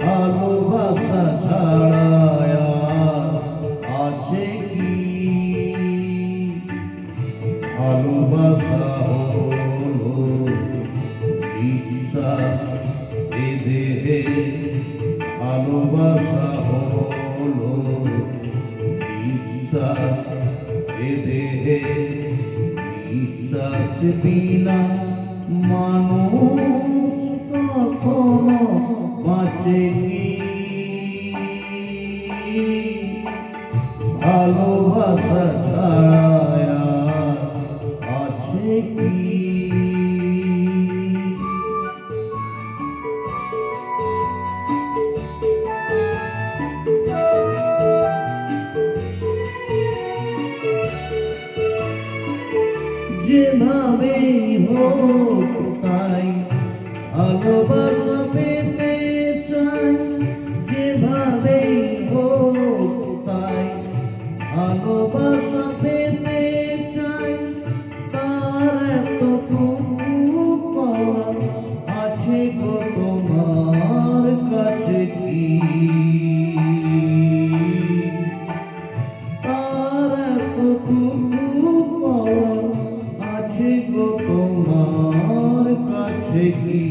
ভালোবাসা ছাড়া আছে কি? বিশ্বাস এ দেহে ভালোবাসা যেভাবেই হোক তাই ভালোবাসা পেতে কি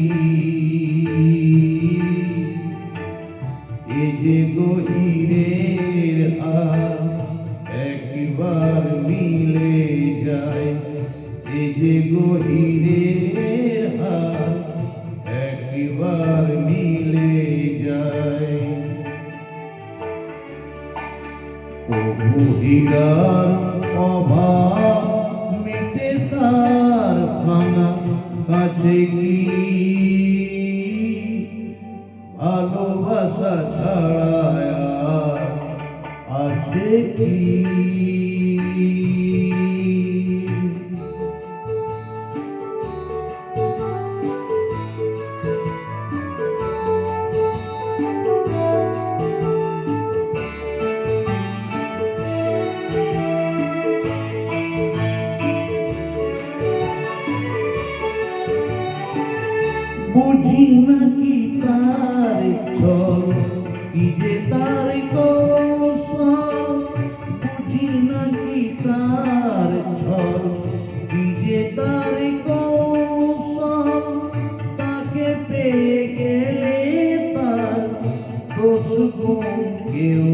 এ যে গহিরের হার একবার মিলে যায়, এ যে গহিরের হার একবার মিলে যায়। প্রভু অভাব মিটে তার ভাঙা কাছে কি? ভালোবাসা ছাড়া আছে কি? বুঝি নাকি তার ছল কি যে তার কৌশল? বুঝি নাকি তার ছল কি যে তার কৌশল? তাকে পেয়ে গেলে তার দোষ কেউ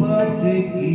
বাঁচে কি?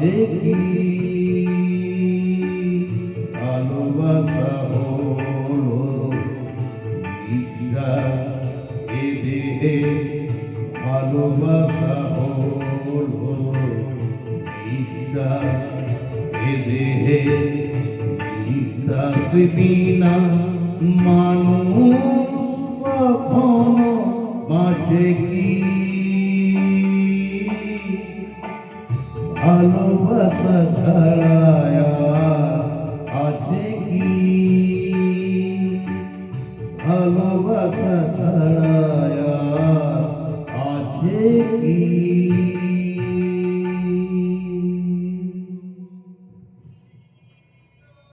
আছে কি ভালোবাসা হলো বিশ্বাস এ দেহে ভালোবাসা হলো বিশ্বাস এ দেহে বিশ্বাস কখনো বাঁচে কি? ভালোবাসা ছাড়া আছে কি? ভালোবাসা ছাড়া